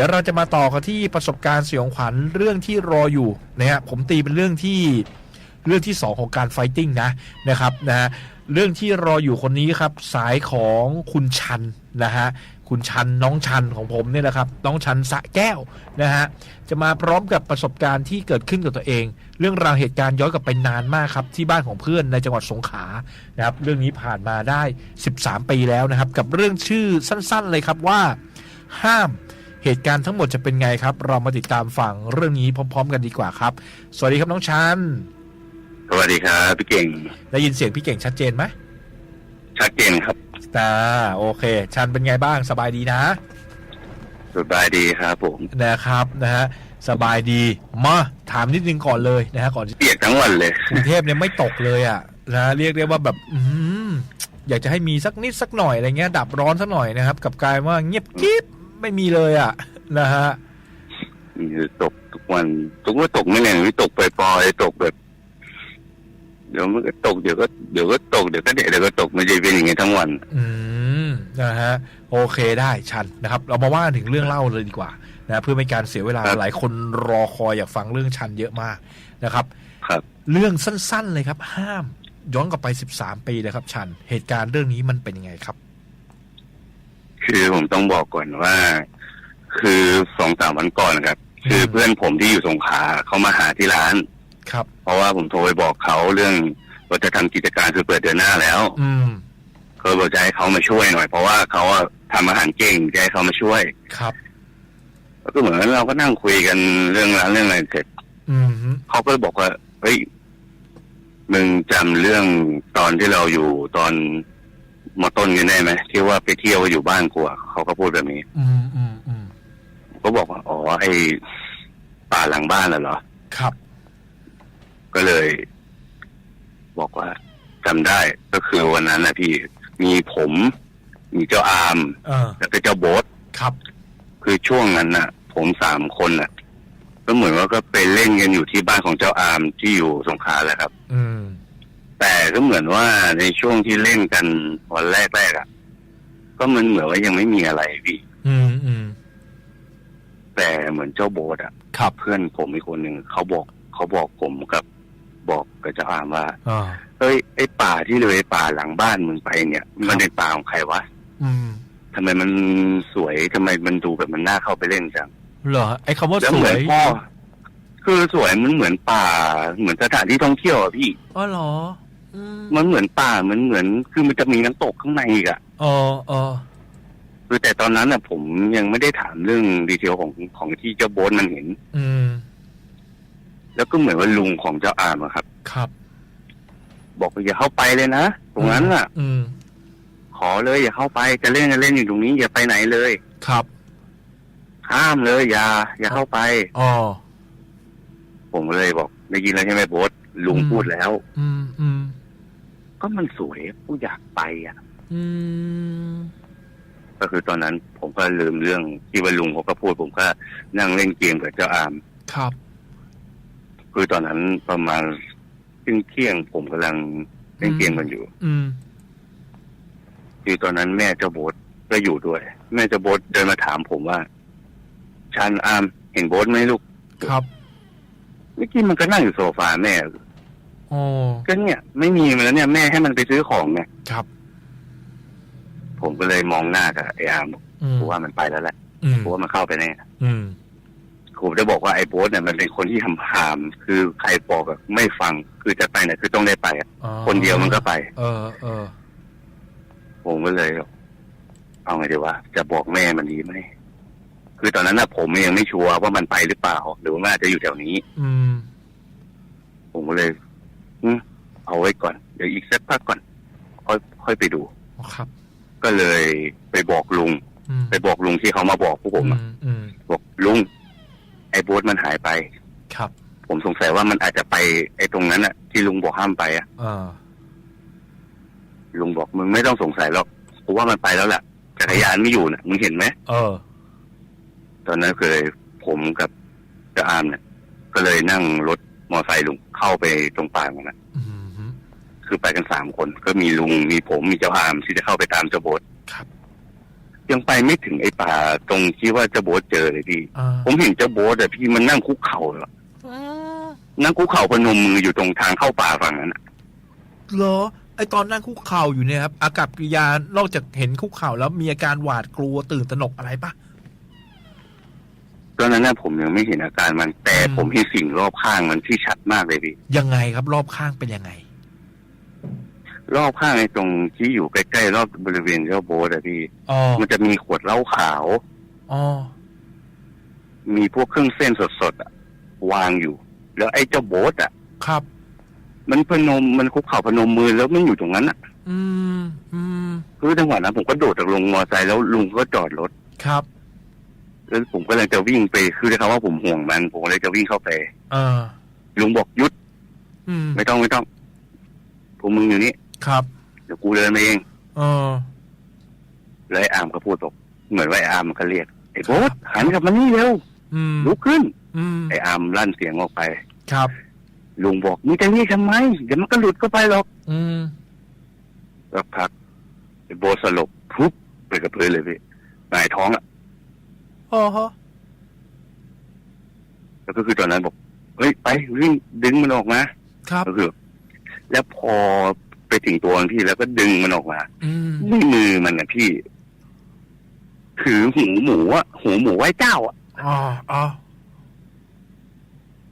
ดี๋ยวเราจะมาต่อกันที่ประสบการณ์สยองขวัญเรื่องที่รออยู่นะฮะผมตีเป็นเรื่องที่เรื่องที่สองของการไฟติ้งนะนะครับนะฮะเรื่องที่รออยู่คนนี้ครับสายของคุณชันนะฮะคุณชันน้องชันของผมเนี่ยนะครับน้องชันสะแก้วนะฮะจะมาพร้อมกับประสบการณ์ที่เกิดขึ้นกับตัวเอง เรื่องราวเหตุการณ์ย้อนกลับไปนานมากครับที่บ้านของเพื่อนในจังหวัดสงขลานะครับเรื่องนี้ผ่านมาได้ 13 ปีแล้วนะครับ กับเรื่องชื่อสั้น ๆ เลยครับว่า ห้าม เหตุการณ์ทั้งหมดจะเป็นไงครับ เรามาติดตามฟังเรื่องนี้พร้อม ๆ กันดีกว่าครับ สวัสดีครับน้องชันสวัสดีครับพี่เก่ง ได้ยินเสียงพี่เก่งชัดเจนไหมชัดเจนครับตาโอเค ชันเป็นไงบ้างสบายดีนะ สบายดีครับผมนะครับนะฮะสบายดีมาถามนิดนึงก่อนเลยนะฮะก่อนเปียกทั้งวันเลยกรุงเทพเนี่ยไม่ตกเลยอะนะเรียกได้ว่าแบบ อืมอยากจะให้มีสักนิดสักหน่อยอะไรเงี้ย ดับร้อนสักหน่อยนะครับกลับกลายว่าเงียบกิ๊บ ไม่มีเลยอะ นะฮะตกทุกวันทุกวันตกไม่แรงไม่ตกปล่อยๆตกแบบ เดี๋ยวมันก็ตกเดี๋ยวก็เดี๋ยวก็ตกเดี๋ยวก็เดี๋ยวเดี๋ยวก็ตกมันจะเป็นอย่างงี้ทั้งวัน อืมนะฮะโอเคได้ชันนะครับ เรามาว่ากันถึงเรื่องเล่าเลยดีกว่านะเพื่อไม่การเสียเวลาครับ หลายคนรอคอยอยากฟังเรื่องชันเยอะมากนะครับ ครับ เรื่องสั้นๆเลยครับ ห้าม ย้อนกลับไป 13 ปีเลยครับ ชัน เหตุการณ์เรื่องนี้มันเป็นยังไงครับ คือผมต้องบอกก่อนว่า คือสองสามวันก่อนครับ คือมเพื่อนผมที่อยู่สงขลาเขามาหาที่ร้าน ครับ เพราะว่าผมโทรไปบอกเขาเรื่องว่าจะทำกิจการคือเปิดเดือนหน้าแล้ว อืมก็บอกจะให้เขามาช่วยหน่อย เพราะว่าเขาอะทำอาหารเก่งจะให้เขามาช่วย ครับแล้วก็เหมือนเราก็นั่งคุยกันเรื่องร้านเรื่องอะไรเสร็จอืมฮึเขาก็เลยบอกว่าเฮ้ยมึงจำเรื่องตอนที่เราอยู่ตอน มอต้นกันได้ไหมที่ว่าไปเที่ยวอยู่บ้านกูอะเขาก็พูดแบบนี้ อืมอืมอืมผมก็บอกว่าอ๋อไอ้ป่าหลังบ้านน่ะเหรอ ครับ ก็เลย บอกว่าจำได้ก็คือวันนั้นนะพี่มีผม มีเจ้าอามเออแล้วก็เจ้าโบ๊ท ครับ คือช่วงนั้นน่ะ ผมสามคนน่ะ ก็เหมือนว่าก็ไปเล่นกันอยู่ที่บ้านของเจ้าอามที่อยู่สงขลาแหละครับ อืม แต่ก็เหมือนว่าในช่วงที่เล่นกันวันแรกๆอะก็มันเหมือนว่ายังไม่มีอะไรพี่อืมอืมแต่เหมือนเจ้าโบสอะครับเพื่อนผมอีกคนหนึ่งเขาบอกเขาบอกผมกับบอกกับเจ้าอามว่าอ่าเฮ้ยไอ้ป่าที่เลยป่าหลังบ้านมึงไปเนี่ย มันเป็นป่าของใครวะอืมทำไมมันสวยทำไมมันดูแบบมันน่าเข้าไปเล่นจังเหรอไอ้คำว่าแล้วสเหมืวอนยพ่อคือสวยมันเหมือนป่า เหมือนสถานที่ท่องเที่ยวอะพี่ อ๋อเหรอ อืมมันเหมือนป่าเหมือนเหมือน คือมันจะมีน้ำตกข้างในอีกอะอ๋ออ๋อคือแต่ตอนนั้นน่ะผมยังไม่ได้ถามเรื่องดีเทลของของที่เจ้าโบ๊ทมันเห็น อืม แล้วก็เหมือนว่าลุงของเจ้าอามอะครับ ครับบอกว่าอย่าเข้าไปเลยนะตรงนั้นน่ะอืม ขอเลยอย่าเข้าไปจะเล่นจะเล่นอยู่ตรงนี้ อย่าไปไหนเลย ครับ ห้ามเลย อย่า อย่าเข้าไป อ๋อ ผมก็เลยบอกได้ยินแล้วใช่ไหมโบ๊ทลุงอืม พูดแล้ว อืม อืม ก็มันสวยผู้อยากไปอะ อืม ก็คือตอนนั้นผมก็ลืมเรื่องที่ว่าลุงเขาก็พูด ผมก็นั่งเล่นเกมกับเจ้าอาม ครับ คือตอนนั้นประมาณเที่ยงเที่ยงๆผมกำลังเล่นเกมกันอยู่ อืม คือตอนนั้นแม่เจ้าโบ๊ทก็อยู่ด้วย แม่เจ้าโบ๊ทเดินมาถามผมว่าชันอามเห็นโบ๊ทไหมลูกครับเมื่อกี้มันก็นั่งอยู่โซฟาแม่อ๋อ ก็เนี่ยไม่มีมันแล้วเนี่ยแม่ให้มันไปซื้อของไงครับ ผมก็เลยมองหน้ากับไอ้อามบอกอืมกูว่ามันไปแล้วแหละอืมกูว่ามันเข้าไปแน่อืมผมจะบอกว่าไอ้โบ๊ทเนี่ยมันเป็นคนที่ทำหาม คือใครบอกอะไม่ฟังคือจะไปเนี่ยคือต้องได้ไปอะอ๋อคนเดียวมันก็ไป เออเออผมก็เลยเอาไงดีวะจะบอกแม่มันดีไหมคือตอนนั้นน่ะผมยังไม่ชัวร์ว่ามันไปหรือเปล่า หรือว่ามันอาจจะอยู่แถวนี้ อืมผมก็เลย อืมเอาไว้ก่อน เดี๋ยวอีกสักพักก่อน ค่อยค่อยไปดูครับ ก็เลยไปบอกลุง อืมไปบอกลุงที่เขามาบอกพวกผมอะอืมอืมบอกลุง ไอ้โบ๊ทมันหายไป ครับผมสงสัยว่ามันอาจจะไปไอ้ตรงนั้นอะที่ลุงบอกห้ามไปอะเออลุงบอกมึงไม่ต้องสงสัยหรอกกูว่ามันไปแล้วแหละจักรยานไม่อยู่นะมึงเห็นไหมเออ ตอนนั้นเคยผมกับเจ้าอามเนี่ยก็เลยนั่งรถ มอไซค์ลุงเข้าไปตรงป่ามันนะอืมคือไปกันสามคน ก็มีลุงมีผมมีเจ้าอามที่จะเข้าไปตามเจ้าโบสครับยังไปไม่ถึงไอ้ป่าตรงที่ว่าเจ้าโบ๊ทเจอเลยพี่อ่าผมเห็นเจ้าโบ๊ทอะพี่มันนั่งคุกเข่าอะอืมนั่งคุกเข่าพนมมืออยู่ตรงทางเข้าป่าฝั่งนั้นอะเหรอไอตอนนั่งคุกเข่าอยู่เนี่ยครับอากับกิริยานอกจากเห็นคุกเข่าแล้วมีอาการหวาดกลัวตื่นตระหนกอะไรปะ ตอนนั้นน่ะผมยังไม่เห็นอาการมันแต่อืมผมเห็นสิ่งรอบข้างมันที่ชัดมากเลยพี่ ยังไงครับรอบข้างเป็นยังไง รอบข้างไอ้ตรงที่อยู่ใกล้ๆรอบบริเวณเจ้าโบ๊ทอะพี่อ๋อมันจะมีขวดเหล้าขาว อ๋อมีพวกเครื่องเส้นสดๆอะวางอยู่ แล้วไอ้เจ้าโบ๊ทอะครับ มันพนมมันคุกเข่าพนมมือแล้วมันอยู่ตรงนั้นอะอืมอืมคือจังหวะนั้นผมก็โดดจากลงมอเตอร์ไซค์แล้วลุงก็จอดรถครับ แล้วผมก็เลยจะวิ่งไปคือได้คำว่าผมห่วงมัน ผมเลยจะวิ่งเข้าไปเออลุงบอกหยุดอืมไม่ต้องไม่ต้องพวกมึงอยู่นี่ครับเดี๋ยวกูเดินมาเองเออแล้วไอ้อามก็พูดบอกเหมือนว่าไอ้อามมันก็เรียกไอ้โบ๊ทหันกลับมานี่เร็วอืมลุกขึ้น อืมไอ้อามลั่นเสียงออกไป ครับ ลุงบอกมึงจะเรียกทำไมเดี๋ยวมันก็หลุดเข้าไปหรอกอืมสักพักไอ้โบ๊ทสลบพุบไปกับพื้นเลยพี่หงายท้องอะ อ๋อฮะแล้วก็คือตอนนั้นบอกเฮ้ยไปวิ่งดึงมันออกมาครับก็คือ แล้วพอไปถึงตัวมันพี่แล้วก็ดึงมันออกมาอืมในมือมันนะพี่ ถือหูหมูอะหูหมูไหว้เจ้าอะอ๋ออ๋อ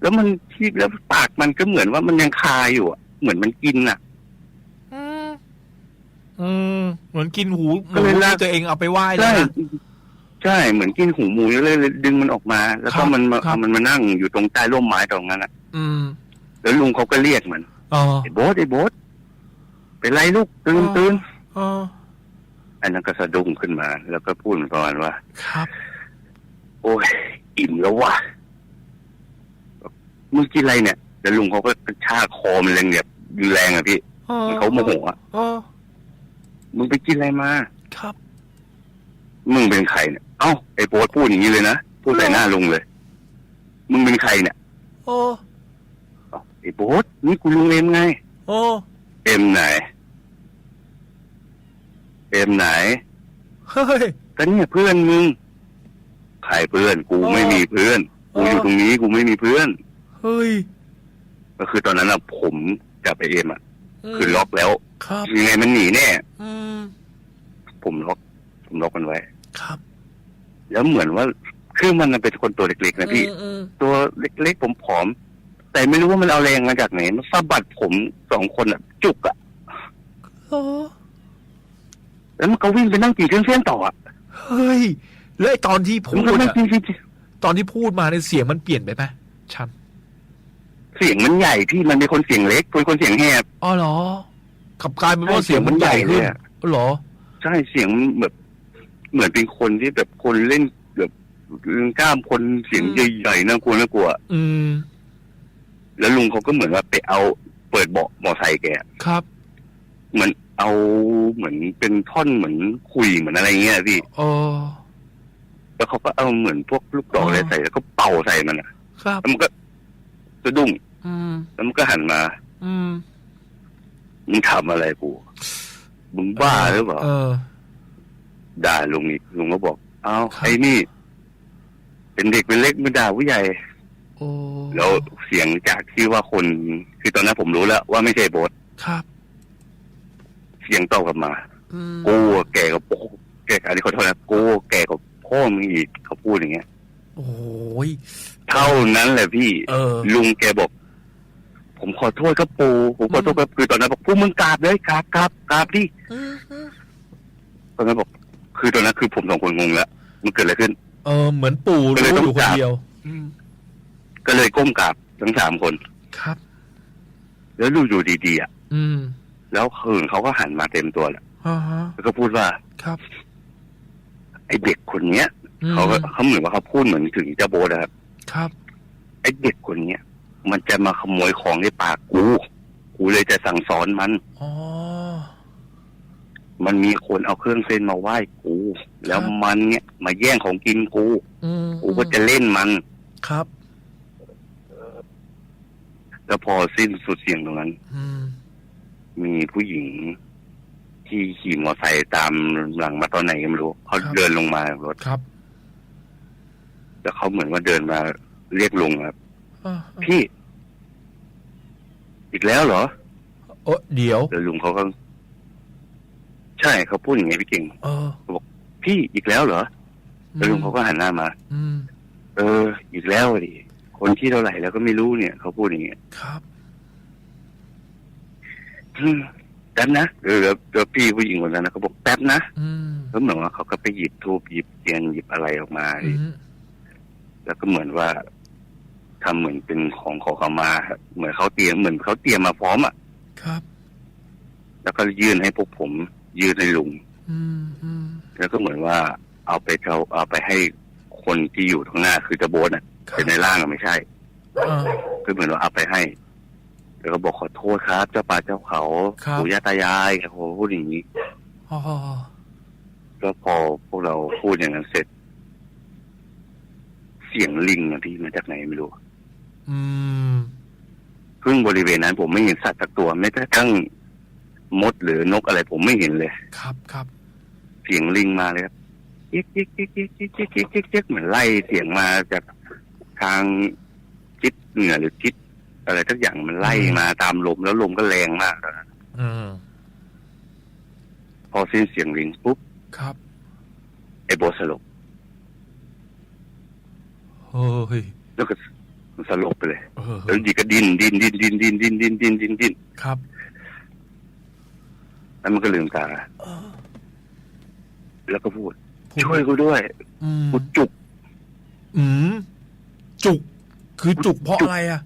แล้วมันที่แล้วปากมันก็เหมือนว่ามันยังคาอยู่อะเหมือนมันกินอะ อืมอืมเหมือนกินหูหก็มูเลยลาก ที่ตัวเองเอาไปไหว้แล้ใช่วนะ ใช่เหมือนกินหูหมูอยู่เลยเลยดึงมันออกมา แล้วครัก็บมันมาครับมันมานั่งอยู่ตรงใต้ร่มไม้ตรงนั้นอะอืมแล้วลุงเขาก็เรียกมันอ๋อ ไอ้โบ๊ทไอ้โบ๊ทเป็นไรลูกตื่นตื่นอ๋ออันนั้นก็สะดุ้งขึ้นมา แล้วก็พูดประมาณว่า ครับ โอ้ยอิ่มแล้วว่ะมึงกินอะไรเนี่ยแล้วลุงเขาก็กระชากคอมันแรงแบบแรงอะพี่อ๋อเหมือนเขาโมโหอะอ๋อมึงไปกินอะไรมา ครับ มึงเป็นใครเนี่ย เอ้าไอ้โบ๊ทพูดอย่างนี้เลยนะพูดใส่หน้าลุงเลย มึงเป็นใครเนี่ยโอ้เอ้าไอ้โบ๊ทนี่กูลุงเอ็มไง โอ้เอ็มไหน เอ็มไหนเฮ้ย ก็เนี่ยเพื่อนมึงใครเพื่อนกูอ๋อไม่มีเพื่อน กูอยู่อ๋อตรงนี้กูไม่มีเพื่อน เฮ้ยก็คือตอนนั้นอะผมกับไอเอ็มอะคือล็อกแล้วครับยังไงมันหนีแน่อืมผมล็อก ผมล็อกมันไว้ ครับ แล้วเหมือนว่าคือมันเป็นคนตัวเล็กๆนะพี่ อืมอืมตัวเล็กๆผมผอมๆแต่ไม่รู้ว่ามันเอาแรงมาจากไหนมันสะบัดผมสองคนอะจุกอะโอ้แล้วมันก็วิ่งไปนั่งกินเครื่องเส้นต่ออะเฮ้ยแล้วไอ้ตอนที่พูมันดก็นั่งอะกินกินตอนที่พูดมาในยเสียงมันเปลี่ยนไปไหมชันเสียงมันใหญ่พี่มันเป็นคนเสียงเล็กเป็นคนเสียงแหบ อ๋อเหรอขับกลายเป็นว่าใช่เสียงมันใหญ่เสียงมันใหญ่ขึ้นเลยอะ เหรอ ใช่เสียงแบบ เหมือนเป็นคนที่แบบคนเล่นแบบกล้ามคนเสียงอืมใหญ่ๆน่ากลัวน่ากลัวอืม แล้วลุงเขาก็เหมือนว่าไปเอาเปิดเบาะมอไซค์แกครับ เหมือนเอาเหมือนเป็นท่อนเหมือนคุยเหมือนอะไรเงี้ยพี่เออแล้วเขาก็เอาเหมือนพวกลูกดอกอ๋อออะไรใส่แล้วก็เป่าใส่มันอะครับแล้วมันก็สะดุ้งอืมแล้วมันก็หันมา อืมมึงทำอะไรกูมึงบ้าหรือเปล่าเออ ด่าลุงอีกลุงก็บอกเอาครับไอ้นี่ เป็นเด็กเป็นเล็กไม่ด่าผู้ใหญ่โอ้แล้วเสียงจากที่ว่าคนคือตอนนั้นผมรู้แล้ว ว่าไม่ใช่โบสครับ เสียงตอบกลับมาอืมกูอะแก่กับพ่อแก่กับที่ขอโทษนะกูแก่กับพ่อมึงอีกเขาพูดอย่างเงี้ย โอ้ยเท่านั้นแหละพี่เออลุงแกบอก ผมขอโทษครับปูผมขอโทษครับคือตอนนั้นบอกพวกมึงกราบเลยกราบกราบกราบดิอืมอืมตอนนั้นบอก คือตอนนั้นคือผมสองคนงงแล้วมันเกิดอะไรขึ้น เออเหมือนปู่ก็เลยรู้ต้อองยู่คนกราบ เดียว อืมก็เลยก้มกราบทั้งสามคน ครับ แล้วดูอยู่ดีๆอะอืมแล้วคืนเขาก็หันมาเต็มตัวแล้วอ่าฮะแล้วก็พูดว่าครับไอ้เด็กคนเนี้ยอืมเขาก็เขาเหมือนว่าเขาพูดเหมือนถึงเจ้าโบสนะครับครับไอ้เด็กคนเนี้ยมันจะมาขโมยของในปากกูกูเลยจะสั่งสอนมัน อ๋อ มันมีคนเอาเครื่องเส้นมาไหว้กู แล้วครับมันเนี่ยมาแย่งของกินกูอืมกูก็จะเล่นมันครับ แล้วพอสิ้นสุดเสียงตรงนั้นอืมมีผู้หญิงที่ขี่มอเตอร์ไซค์ตามหลังมาตอนไหนก็ไม่รู้เขาเดินลงมารถครับ แล้วเขาเหมือนว่าเดินมาเรียกลุงครับอ่าพี่ อีกแล้วเหรอเออเดี๋ยวแล้วลุงเขาก็ ใช่เขาพูดอย่างไงพี่เก่งเออพี่อีกแล้วเหรอแล้วลุงเขาก็หันหน้ามา อืม เออ อีกแล้วดิคนที่เท่าไหร่แล้วก็ไม่รู้เนี่ย เขาพูดอย่างเงี้ยครับ อืมแป๊บนะเออแล้วแล้วพี่ผู้หญิงคนนั้นนะเขาบอกแป๊บนะอืมแล้วเหมือนว่าเขาก็ไปหยิบทูบหยิบเทียนหยิบอะไรออกมา อืมแล้วก็เหมือนว่าทำเหมือนเป็นของขอขมาครับเหมือนเขาเตรียมเหมือนเขาเตรียมมาพร้อมอะ ครับ แล้วก็ยื่นให้พวกผม ยื่นให้ลุงอืมอืมแล้วก็เหมือนว่าเอาไปเขาเอาไปให้คนที่อยู่ข้างหน้าคือจะโบนอะครัแต่บในร่างอะไม่ใช่อ่าก็เหมือนว่าเอาไปให้แล้วก็บอกขอโทษครับ เจ้าป่าเจ้าเขาครับปู่ย่าตายายเขาพูดอย่างนี้อ๋อก็พอพวกเราพูดอย่างนั้นเสร็จ เสียงลิงอะพี่มาจากไหนไม่รู้อืมซึ่งบริเวณนั้นผมไม่เห็นสัตว์สักตัวไม่กระทั่ง มดหรือนกอะไรผมไม่เห็นเลยครับครับเสียงลิงมาเลยครับเจ๊กเจ๊กเจ๊กเจ๊กเจ๊กเจ๊กเจ๊กเจ๊กเจ๊กเหมือนไล่เสียงมาจากทางทิศเหนือหรือทิศอะไรทักอย่างมันไล่มาตามลมแล้วลมก็แรงมากแล้วนะอืมพอสิ้นเสียงลิงปุ๊บครับไอ้โบทสลบเฮ้ยแล้วก็สลบไปเลยเออแล้วดีก็ดิ้นดิ้นดิ้นดิ้นดิ้นดิ้นดิ้นดิ้นดิ้นดิ้นครับ แล้วมันก็ลืมตา เออ แล้วก็พูด พูด ช่วยกูด้วยอืมกูจุก อืมจุก คือจุกเพราะอะไรอะ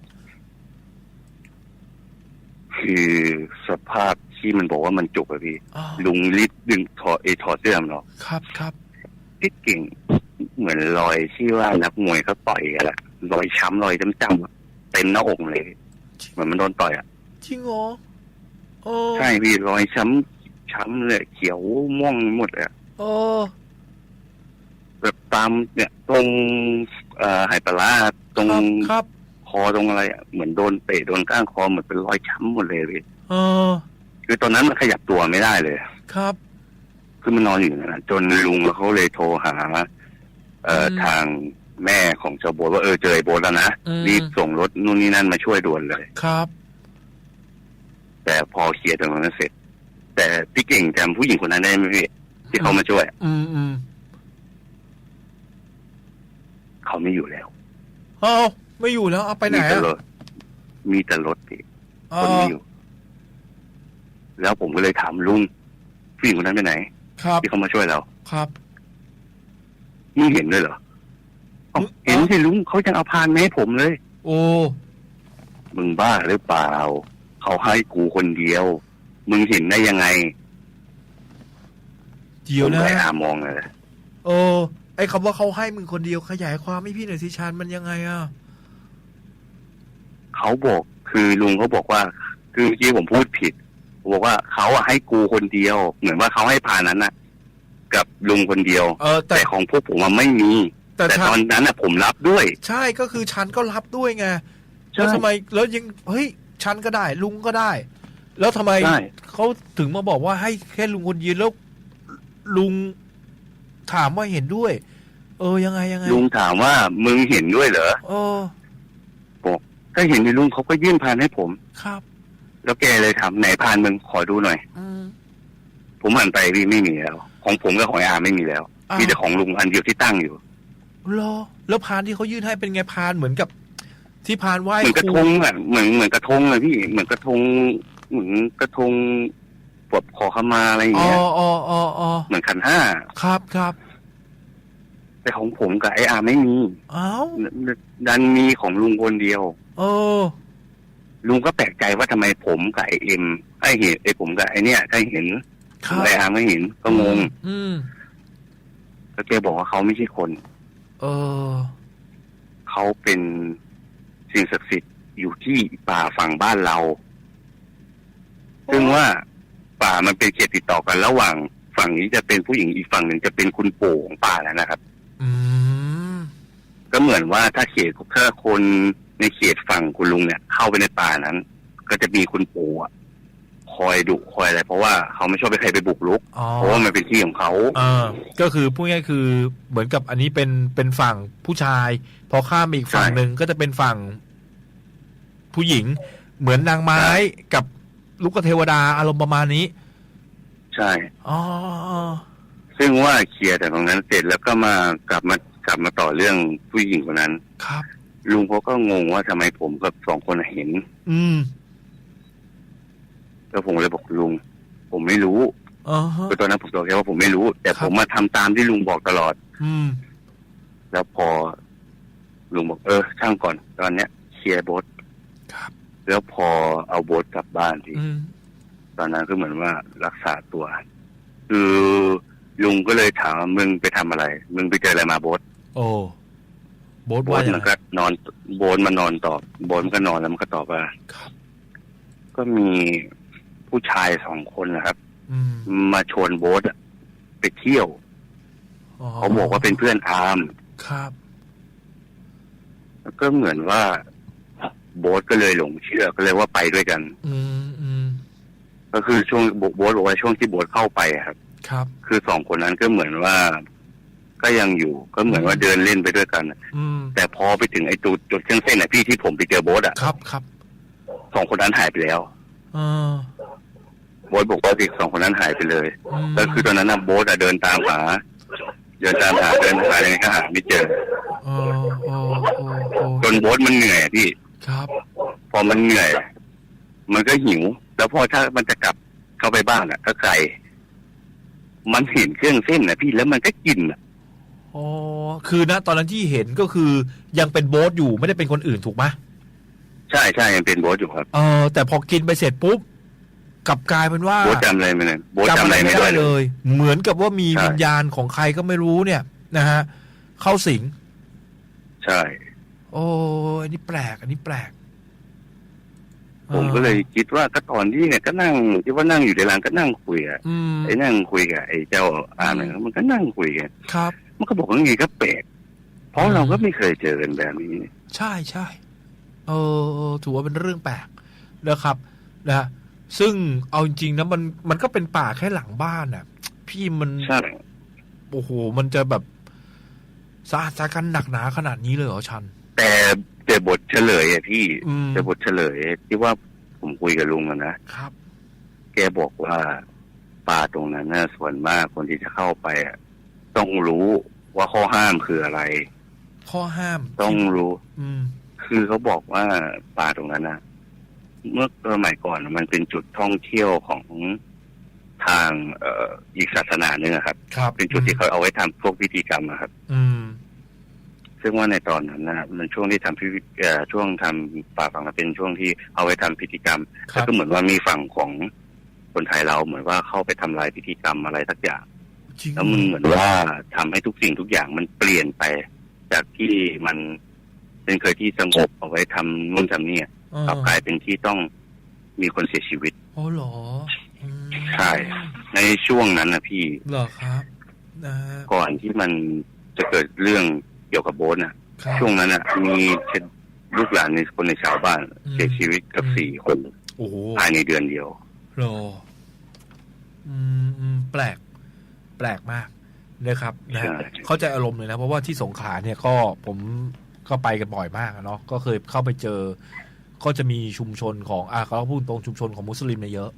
คือสภาพที่มันบอกว่ามันจุกอะพี่ อ๋อ ลุงรีบดึงถอดไอ้ถอดเสื้อมันออกครับครับพี่เก่ง เหมือนรอยที่ว่านักมวยเขาต่อยกันแหละรอยช้ำรอยจ้ำๆอะเต็มหน้าอกเลย เหมือนมันโดนต่อยอะจริงเหรอ โอ้ใช่พี่รอยช้ำช้ำเลยเขียวม่วงหมดเลยอะโอ้แบบตามเนี่ย ตรงเอ่อไหปลาร้าตรงครับครับคอตรงอะไรอะเหมือนโดนเตะโดนก้างคอเหมือนเป็นรอยช้ำหมดเลยพี่เออคือตอนนั้นมันขยับตัวไม่ได้เลย ครับคือมันนอนอยู่อย่างนั้นจนลุงเขาเลยโทรหา เอ่ออมทางแม่ของเจ้าโบทว่าเออเจอไอ้โบทแล้วนะอืม รีบส่งรถนู่นนี่นั่นมาช่วยด่วนเลย ครับ แต่พอเคลียร์ตรงนั้นเสร็จ แต่พี่เก่งจำผู้หญิงคนนั้นได้ไหมพี่ที่เขามาช่วย อืมอืมเขาไม่อยู่แล้วเอ้าไม่อยู่แล้วเอาไปไหนมีแต่อะรถ มีแต่รถพี่อ๋อคนไม่อยู่ แล้วผมก็เลยถามลุงผู้หญิงคนนั้นไปไหน ครับ ที่เขามาช่วยเรา ครับมึงเห็นด้วยเหรอเอ้าอืมเห็นสิลุงเขายังเอาพานมาให้ผมเลย โอ้ มึงบ้าหรือเปล่า เขาให้กูคนเดียว มึงเห็นได้ยังไงเดี๋ยวผมนะไปหามองเลยโอ้ไอ้คำว่าเขาให้มึงคนเดียวขยายความให้พี่หน่อยสิชานมันยังไงอะ เขาบอกคือลุงเขาบอกว่า คือเมื่อกี้ผมพูดผิดบอกว่าเขาอะให้กูคนเดียว เหมือนว่าเขาให้พานั้นน่ะกับลุงคนเดียว เออแต่แต่ของพวกผมมันไม่มี แต่แต่ชาตอนนนั้นน่ะผมรับด้วย ใช่ก็คือฉันก็รับด้วยไงใช่แล้วทำไมแล้วยังเฮ้ย ฉันก็ได้ ลุงก็ได้ แล้วทำไมใช่เขาถึงมาบอกว่าให้แค่ลุงคนเดียวแล้วลุงถามว่าเห็นด้วย เออยังไงยังไงลุงถามว่ามึงเห็นด้วยเหรอเออ ก็เห็นในลุงเขาก็ยื่นพานให้ผม ครับ แล้วแกเลยถามไหนพานมึงขอดูหน่อย อืมผมหันไปพี่ไม่มีแล้ว ของผมกับของไอ้อาไม่มีแล้ว อ้าวมีแต่ของลุงอันเดียวที่ตั้งอยู่ เหรอแล้วพานที่เขายื่นให้เป็นไงพานเหมือนกับ ที่พานไหว้เหมือนกระคทงอะเหมือนเหมือนกระทงเลยพี่เหมือนกระทงเหมือนกระทงปวดขอขมาอะไรอย่างอ๋อเงี้ยอ๋ออ๋ออ๋อเหมือนขันห้าครับครับแต่ของผมกับไอ้อาไม่มีเอ้าดันมีของลุงคนเดียวเออลุงก็แปลกใจว่าทำไมผมกับไอ้เอ็มไอ้เห็นไอ้ผมกับไอ้เนี่ยได้เห็นครับไอ้อาไม่เห็นก็งง อืมแล้วแกบอกว่าเขาไม่ใช่คน เออเขาเป็น สิ่งศักดิ์สิทธิ์อยู่ที่ป่าฝั่งบ้านเรา ซึ่งว่าป่ามันเป็นเขตติดต่อกันระหว่าง ฝั่งนี้จะเป็นผู้หญิงอีกฝั่งหนึ่งจะเป็นคุณปู่ของป่าแล้วนะครับอืมก็เหมือนว่าถ้าเขตถ้าคนในเขตฝั่งคุณลุงเนี่ย เข้าไปในป่านั้น ก็จะมีคุณปู่อะ คอยดุคอยอะไรเพราะว่าเขาไม่ชอบให้ใครไปบุกรุก อ๋อ เพราะว่ามันเป็นที่ของเขาเออก็คือพูดง่ายๆคือเหมือนกับอันนี้เป็นเป็นฝั่งผู้ชาย พอข้ามไปอีกฝั่งหนึ่งก็จะเป็นฝั่ง ผู้หญิง เหมือนนางไม้กับลูกเทวดาอารมณ์ประมาณนี้ใช่ อ๋อซึ่งว่าเคลียร์แต่ตรงนั้นเสร็จแล้วก็มากลับมากลับมาต่อเรื่องผู้หญิงคนนั้น ครับ ลุงเขาก็งงว่าทำไมผมกับสองคนเห็น อืม แล้วผมเลยบอกลุง ผมไม่รู้อ๋อฮะคือตอนนั้นผมบอกแค่ว่าผมไม่รู้ แต่ครับผมมาทำตามที่ลุงบอกตลอด อืม แล้วพอลุงบอกเออ ช่างก่อน ตอนเนี้ยเคลียร์โบสครับ แล้วพอเอาโบสกลับบ้านที่อืม ตอนนั้นก็เหมือนว่ารักษาตัว คือลุงก็เลยถามว่ามึงไปทำอะไร มึงไปเจออะไรมาโบสโอ้โบ๊ทโบว่าสอย่างมันไรก็นอนโบสมันนอนตอบโบสมันก็นอนแล้วมันก็ตอบว่า ครับ ก็มี ผู้ชายสองคนนะครับ อืมมาชวนโบสอะไปเที่ยว เขาบอกว่าเป็นเพื่อนอาร์มครับ แล้วก็เหมือนว่า โบสก็เลยหลงเชื่อก็เลยว่าไปด้วยกัน อืมอืมก็คือช่วงโบสบอกว่าช่วงที่โบสเข้าไปอะครับ ครับ คือสองคนนั้นก็เหมือนว่า ก็ยังอยู่ก็เหมือนว่าเดินเล่นไปด้วยกันอะอืมแต่พอไปถึงไอ้จุดจุดเครื่องเส้นอะพี่ที่ผมไปเจอโบสอะครับครับสองคนนั้นหายไปแล้ว เออ โบสบอกว่าเด็กสองคนนั้นหายไปเลยมก็คือตอนนั้นนะโบสอะเดินตามหา เดินตามหาเดินหายังไงก็หาไม่เจอโอ้โอ้โอ้โอ้จนโบสมันเหนื่อยอะพี่ ครับ พอมันเหนื่อย มันก็หิว แล้วพอถ้ามันจะกลับเข้าไปบ้านอะก็ไกลมันเห็นเครื่องเส้นนะพี่แล้วมันก็กินอะอ๋อคือนะตอนนั้นที่เห็นก็คือยังเป็นโบ๊ทอยู่ไม่ได้เป็นคนอื่นถูกไหมใช่ใช่ยังเป็นโบสอยู่ครับ เออแต่พอกินไปเสร็จปุ๊บ กลับกลายเป็นว่าโบสจำอะไรไม่ได้โบสจำจำอะอะไรไรไม่ไม่ได้ได้เลเลยยเหมือนกับว่ามีใช่ วิญญาณของใครก็ไม่รู้เนี่ยนะฮะเข้าสิง ใช่ โอ้อันนี้แปลก อันนี้แปลกผมก็เลยคิดว่าก็ตอนที่เนี่ยก็นั่งที่ว่านั่งอยู่ในร้านก็นั่งคุยอะอืมไอ้นั่งคุยกับไอ้เจ้าอาร์มเนี่ยมันก็นั่งคุยกันครับ มันก็บอกว่าไงก็แปลกเพราะเราก็ไม่เคยเจอกันแบบนี้ ใช่ใช่เออเออถือว่าเป็นเรื่องแปลกนะครับนะฮะ ซึ่งเอาจริงๆนะมันมันก็เป็นป่าแค่หลังบ้านน่ะ พี่มันใช่โอ้โหมันจะแบบสาหัสสากันหนักหนาขนาดนี้เลยเหรอชัน แต่แต่บทเฉลยอะพี่อืม แต่บทเฉลยที่ว่าผมคุยกับลุงอะนะครับ แกบอกว่าป่าตรงนั้นน่ะส่วนมากคนที่จะเข้าไปอะต้องรู้ว่าข้อห้ามคืออะไร ข้อห้ามต้องรู้ อืม คือเขาบอกว่าป่าตรงนั้นนะ เมื่อสมัยก่อนมันเป็นจุดท่องเที่ยวของทางเอ่ออีกศาสนาหนึ่งอะครับ ครับเป็นจุดที่เขาเอาไว้ทำพวกพิธีกรรมอะครับ อืม ซึ่งว่าในตอนนั้นนะมันช่วงที่ทำพิธีเอ่อช่วงทำป่าฝังนั้นเป็นช่วงที่เอาไว้ทำพิธีกรรมคแล้รัวบ ก็เหมือนว่ามีฝั่งของคนไทยเราเหมือนว่าเข้าไปทำลายพิธีกรรมอะไรสักอย่าง จริงแล้วมันเหมือนว่าทำให้ทุกสิ่งทุกอย่างมันเปลี่ยนไป จากที่มันเป็นเคยที่สงบเอาไว้ทำนู่นทำนี่อะเออ กลับกลายเป็นที่ต้องมีคนเสียชีวิตโอ้เหรออืมใช่ ในช่วงนั้นนะพี่เหรอครับนะฮะก่อนที่มันจะเกิดเรื่องเกี่ยวกับโบสน่ะครับช่วงนั้นน่ะมีลูกหลานในคนในชาวบ้านอืมเสียชีวิตกับอืมสี่คนโอ้โหภายในเดือนเดียวเหรออืมอืมแปลก แปลกมากนะครับนะฮะใช่เข้าใจอารมณ์เลยนะ เพราะว่าที่สงขลาเนี่ยก็ผมก็ไปกันบ่อยมากอะเนาะก็เคยเข้าไปเจอ ก็จะมีชุมชนของอ่าเขาพูดตรงชุมชนของมุสลิมเนี่ยเยอะ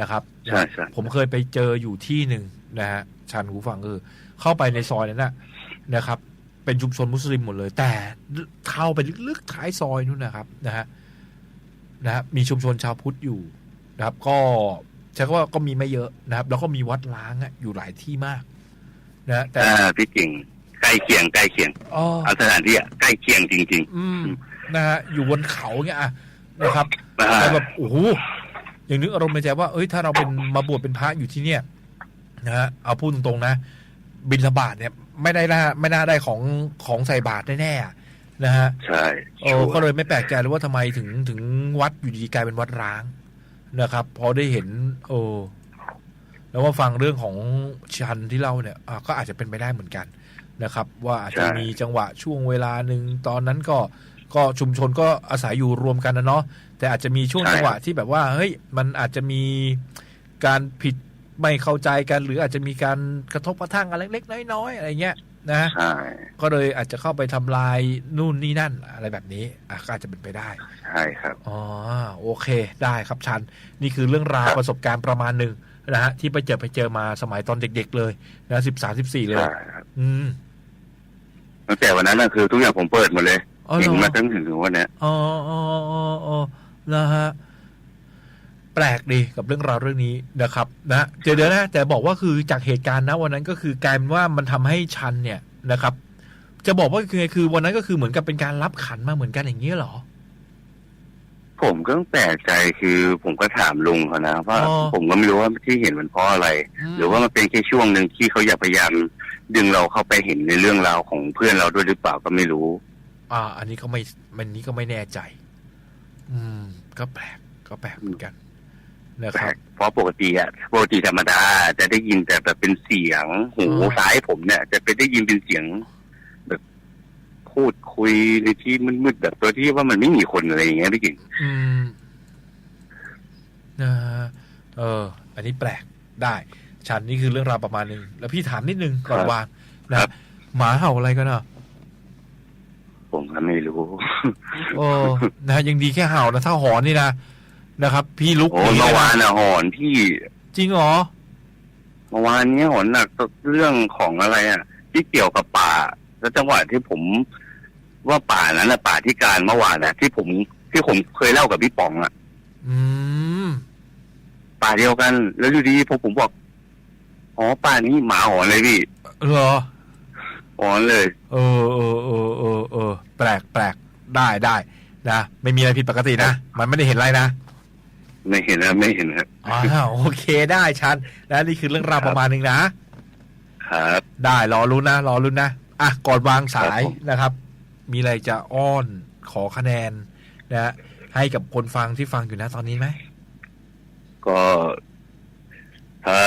นะครับใช่ใช่ผมเคยไปเจออยู่ที่หนึ่งนะฮะชันหูฟังเออเข้าไปในซอยนั้นนะนะครับ เป็นชุมชนมุสลิมหมดเลย แต่เข้าไปลึกๆท้ายซอยนู่นนะครับนะฮะนะฮะมีชุมชนชาวพุทธอยู่นะครับ ก็ใช้คำว่าก็มีไม่เยอะนะครับ แล้วก็มีวัดล้างอะอยู่หลายที่มากนะฮะแต่อ่าพี่กิ่งใกล้เคียงใกล้เคียงอ๋อเอาสถานที่อะใกล้เคียงจริงอืมนะฮะอยู่บนเขาเงี้ยอะ นะครับๆอ่าแต่แบบโอ้โหอย่างนึกอารมณ์ในใจว่าเอ้ยถ้าเราเป็นมาบวชเป็นพระอยู่ที่เนี่ยนะฮะเอาพูดตรงๆนะ บิณฑบาตเนี่ย ไม่ได้น่าไม่น่าได้ของของใส่บาตรแน่ๆอะนะฮะใช่โอ้ก็เลยไม่แปลกใจเลยว่าทำไมถึงถึงวัดอยู่ดีๆกลายเป็นวัดร้างนะครับพอได้เห็น โอ้แล้วว่าฟังเรื่องของชันที่เล่าเนี่ยอะก็อาจจะเป็นไปได้เหมือนกันนะครับ ว่าอาจจะมีจังหวะช่วงเวลาหนึ่งตอนนั้นก็ ก็ชุมชนก็อาศัยอยู่รวมกันนะเนาะแต่อาจจะมีช่วงใช่จังหวะที่แบบว่าเฮ้ยมันอาจจะมีการผิดไม่เข้าใจกันหรืออาจจะมีการกระทบกระทั่งอะไรเล็กๆน้อยๆอะไรเงี้ยนะใช่ก็เลยอาจจะเข้าไปทำลายนู่นนี่นั่นอะไรแบบนี้อะก็อาจจะเป็นไปได้ใช่ครับอ๋อโอเคได้ครับชัน นี่คือเรื่องราวครับประสบการณ์ประมาณหนึ่งนะฮะที่ไปเจอไปเจอมาสมัยตอนเด็ก ๆ เลยนะสิบสามสิบสี่เลยใช่ครับอืมตั้งแต่วันนั้นน่ะคือทุกอย่างผมเปิดหมดเลยอ๋อ เห็นเหรอมาตั้งถึงวันเนี้ยอ๋ออ๋ออ๋ออ๋อนะฮะแปลกดีกับเรื่องราวเรื่องนี้นะครับ นะเดี๋ยวเดี๋ยวนะแต่บอกว่าคือจากเหตุการณ์นะวันนั้นก็คือกลายเป็นว่ามันทำให้ชันเนี่ยนะครับ จะบอกว่าคือไงคือวันนั้นก็คือเหมือนกับเป็นการรับขันมาเหมือนกันอย่างนี้ยเหรอ ผมก็แปลกใจคือ ผมก็ถามลุงเขานะว่าอ๋อผมก็ไม่รู้ว่าที่เห็นมันเพราะอะไรมหรือว่ามันเป็นแค่ช่วงหนึ่งที่เขาอยากพยายามดึงเราเข้าไปเห็นในเรื่องราวของเพื่อนเราด้วยหรือเปล่าก็ไม่รู้ อ่า อันนี้ก็ไม่มันนี้ก็ไม่แน่ใจ อืม ก็แปลกก็แปลกเหมือนกันนะแปคลรับกเพราะปกติอะปกติธรรมดาจะได้ยินแต่แบบเป็นเสียงหูอ๋อซ้ายผมเนี่ย จะเป็นได้ยินเป็นเสียง แบบพูดคุยในที่มืดๆแบบตัวที่ว่ามันไม่มีคนอะไรอย่างเงี้ยพี่กิ่งอืมนะฮะเออ อันนี้แปลกได้ฉันนี่คือเรื่องราวประมาณหนึ่งแล้วพี่ถามนิดนึงก่อนครับวางนะหมาเห่าอะไรกันอะ ผมก็ไม่รู้ โอ้นะฮะยังดีแค่เห่านะถ้าหอนนี่นะนะครับ พี่ลุกโอ้หนีเมื่อเลยวานนะอะหอนพี่จริงเหรอเมื่อวานเนี้ยหอนหนักเรื่องของอะไรอะที่เกี่ยวกับป่า แล้วจังหวะที่ผม ว่าป่านั้นอะป่าที่การเมื่อวานอะที่ผมที่ผมเคยเล่ากับพี่ป๋องอะอืมป่าเดียวกัน แล้วอยู่ดีพอผมบอกอ๋อป่านี้หมาหอนเลยพี่ เหรอ หอนเลยเออเออเออเออเออแปลกแปลกได้ได้นะไม่มีอะไรผิดปกตินะ มันไม่ได้เห็นอะไรนะ ไม่เห็นนะไม่เห็นนะอ่าโอเคได้ชันนะนี่คือเรื่องราวประมาณหนึ่งนะ ครับ ได้รอรุ้นนะรอรุ้นนะอะก่อนวางสายครับผมนะครับ มีอะไรจะอ้อนขอคะแนนนะฮะให้กับคนฟังที่ฟังอยู่นะตอนนี้ไหมก็ถ้า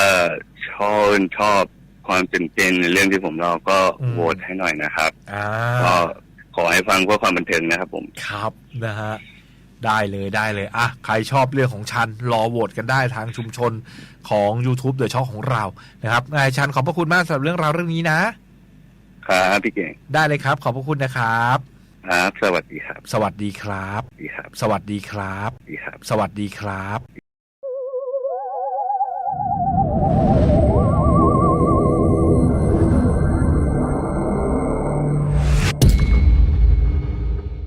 ชอบชอบ ความตื่นเต้นในเรื่องที่ผมรอก็โหวตให้หน่อยนะครับก็ขอให้ฟังเพื่อความบันเทิงนะครับผม ครับนะฮะได้เลยได้เลยอะใครชอบเรื่องของชัน รอโหวตกันได้ทางชุมชนของ YouTube เดอะช็อคของเรานะครับนายชันขอบพระคุณมากสำหรับเรื่องราวเรื่องนี้นะ ครับพี่เก่งได้เลยครับ ขอบพระคุณนะครับ ครับ สวัสดีครับสวัสดีครับ สวัสดีครับสวัสดีครับ สวัสดีครับ